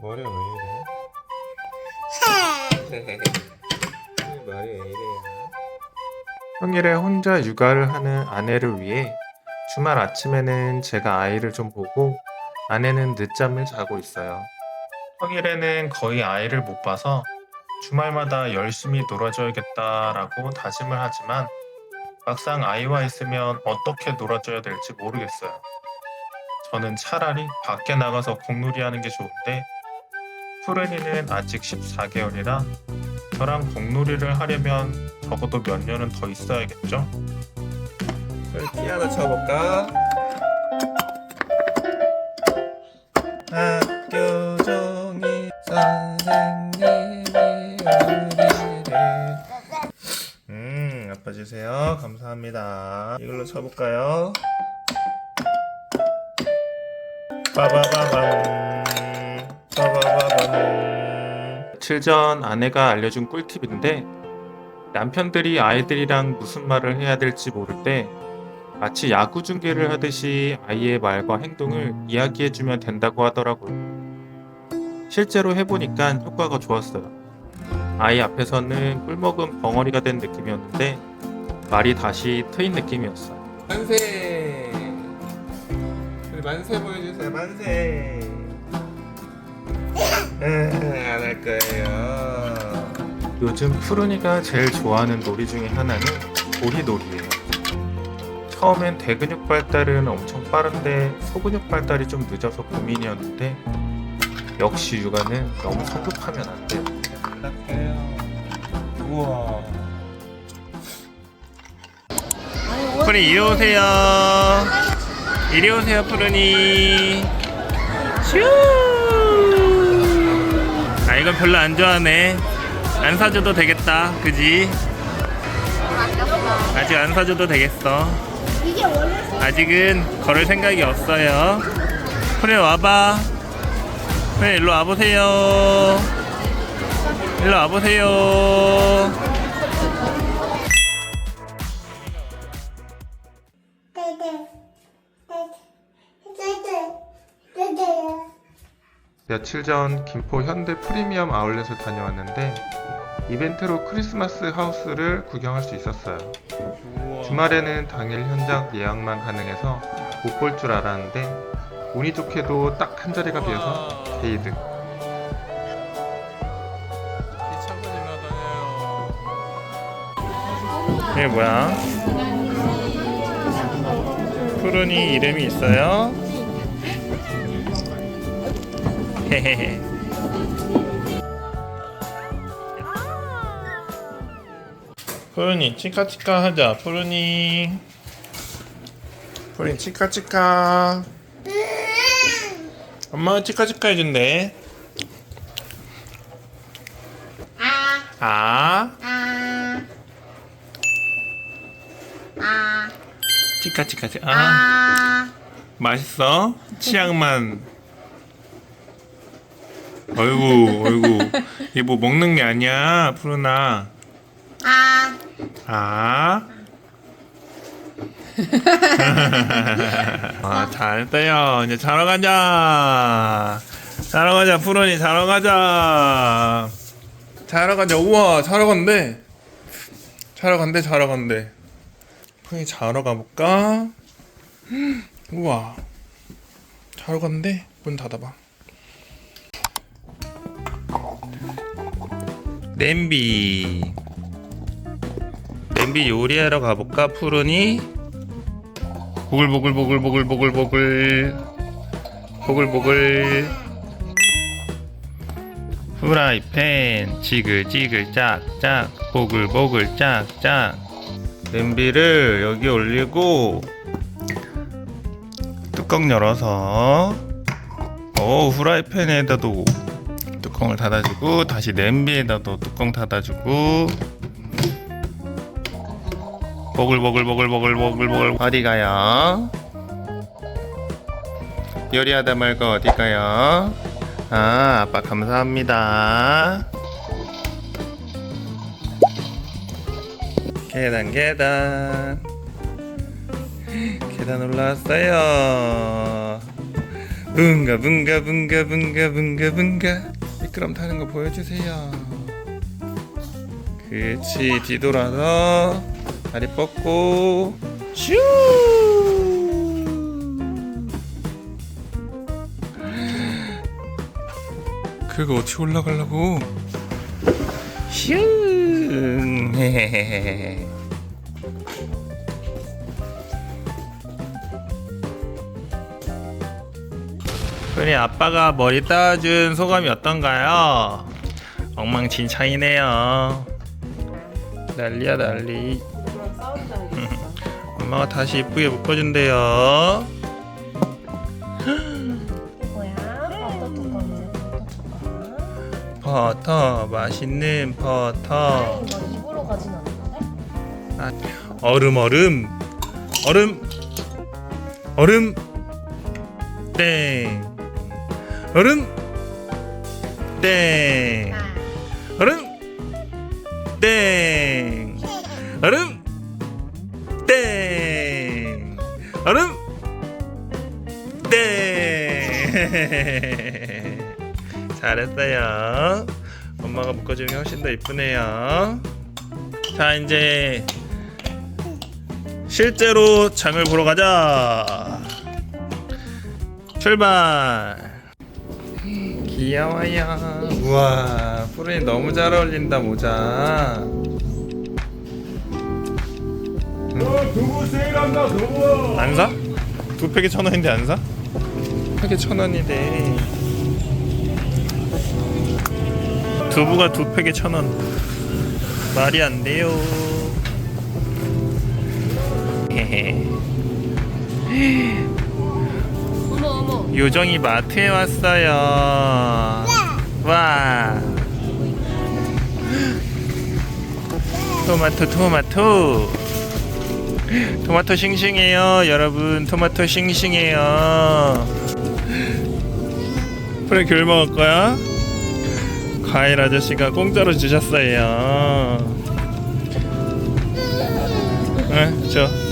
머리가 왜 이래? 머리 왜 이래요? 평일에 혼자 육아를 하는 아내를 위해 주말 아침에는 제가 아이를 좀 보고 아내는 늦잠을 자고 있어요. 평일에는 거의 아이를 못 봐서 주말마다 열심히 놀아줘야겠다라고 다짐을 하지만 막상 아이와 있으면 어떻게 놀아줘야 될지 모르겠어요. 저는 차라리 밖에 나가서 공놀이 하는 게 좋은데 푸른이는 아직 14개월이라 저랑 공놀이를 하려면 적어도 몇 년은 더 있어야겠죠? 우리 피아노 쳐볼까? 학교 종이 선생님이 우리를 음 아빠 주세요 감사합니다 이걸로 쳐볼까요? 빠바바밤 며칠 전 아내가 알려준 꿀팁인데 남편들이 아이들이랑 무슨 말을 해야 될지 모를 때 마치 야구 중계를 하듯이 아이의 말과 행동을 이야기해주면 된다고 하더라고요. 실제로 해보니까 효과가 좋았어요. 아이 앞에서는 꿀먹은 벙어리가 된 느낌이었는데 말이 다시 트인 느낌이었어요. 만세! 만세 보여주세요. 만세! 안 할 거예요. 요즘 푸른이가 제일 좋아하는 놀이 중에 하나는 고리놀이예요. 처음엔 대근육 발달은 엄청 빠른데 소근육 발달이 좀 늦어서 고민이었는데 역시 육아는 너무 성급하면 안 돼요. 우와. 푸른이 이리 오세요. 이리 오세요, 푸른이. 슈. 별로 안 좋아하네. 안 사줘도 되겠다, 그지? 아직 안 사줘도 되겠어. 아직은 걸을 생각이 없어요. 그래 와봐. 그래 일로 와보세요. 일로 와보세요. 며칠 전 김포 현대 프리미엄 아울렛을 다녀왔는데 이벤트로 크리스마스 하우스를 구경할 수 있었어요. 주말에는 당일 현장 예약만 가능해서 못 볼 줄 알았는데 운이 좋게도 딱 한 자리가 비어서 게이득. 이게 뭐야? 푸른이 이름이 있어요? 헤헤헤. 푸른이 치카치카 하자 푸른이. 푸른이 치카치카. 엄마가 치카치카 해준대. 아, 아. 아, 아, 치카치카 아. 아, 맛있어? 치약만 어이구 어이구 이게 뭐 먹는 게 아니야 푸른아 아, 아. 아, 잘했어요. 이제 자러 가자. 자러 가자, 푸른이 자러 가자. 자러 가자. 우와, 자러 간대. 자러 간대, 자러 간대. 푸른이 자러 가볼까? 우와. 자러 간대. 문 닫아봐. 냄비. 냄비 요리하러 가볼까? 푸른이? 보글보글보글보글보글보글. 보글보글. 후라이팬. 지글지글 짝짝. 보글보글 짝짝. 냄비를 여기 올리고 뚜껑 열어서. 오 후라이팬에다도 뚜껑을 닫아주고 다시 냄비에다도 뚜껑 닫아주고. 보글보글보글보글보글보글. 어디 가요? 요리하다 말고 어디 가요? 아 아빠 감사합니다. 계단 계단. 계단 올라왔어요. 붕가 붕가 붕가 붕가 붕가 붕가 미끄럼 타는 거 보여주세요. 그치 뒤돌아서 다리 뻗고 슈! 그거 어떻게 올라가려고? 슝 우리 아빠가 머리 따준 소감이 어떤가요? 엉망진창이네요. 난리야 난리. 엄마가 다시 이쁘게 묶어준대요. 뭐야? 버터 맛있는 버터. 이거 입으로 가진 않는데? 얼음 얼음 얼음 얼음 땡 얼음 땡. 얼음 땡. 얼음 땡. 얼음 땡. 잘했어요. 엄마가 묶어주는 게 훨씬 더 이쁘네요. 자 이제 실제로 장을 보러 가자. 출발. 귀여워요. 우와, 푸른이 너무 잘 어울린다 모자. 두부 세일한다 두부 안 사? 두 팩에 천 원인데 안 사? 팩에 천 원이래. 두부가 두 팩에 천 원. 말이 안 돼요. 헤헤. 요정이 마트에 왔어요. 와. 토마토 토마토. 토마토 싱싱해요, 여러분. 토마토 싱싱해요. 그래 귤 먹을 거야? 과일 아저씨가 공짜로 주셨어요. 응, 저.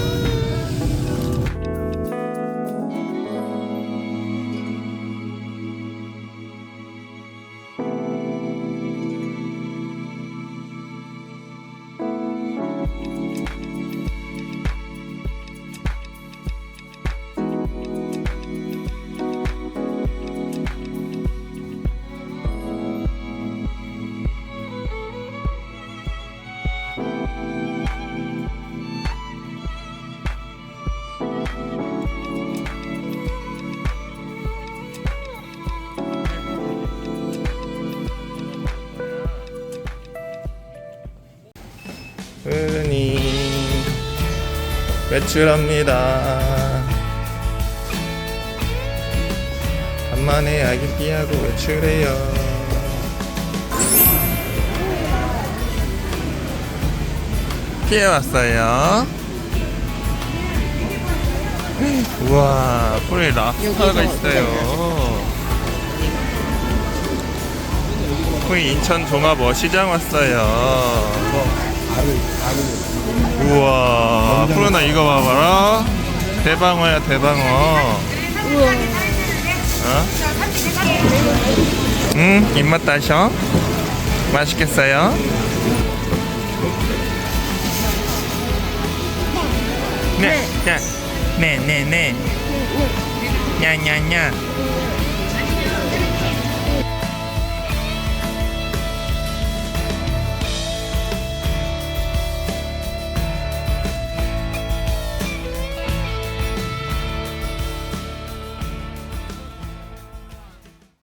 흔히 외출합니다. 간만에 아기 삐하고 외출해요. 피해 왔어요. 우와, 뿔에 랍스타가 있어요. 거기 인천 종합 어시장 왔어요. 우와, 푸르나 이거 봐봐라. 대방어야 대방어. 어? 응, 입맛 다셔. 맛있겠어요? 네, 네, 네, 네, 네. 냐냐냐.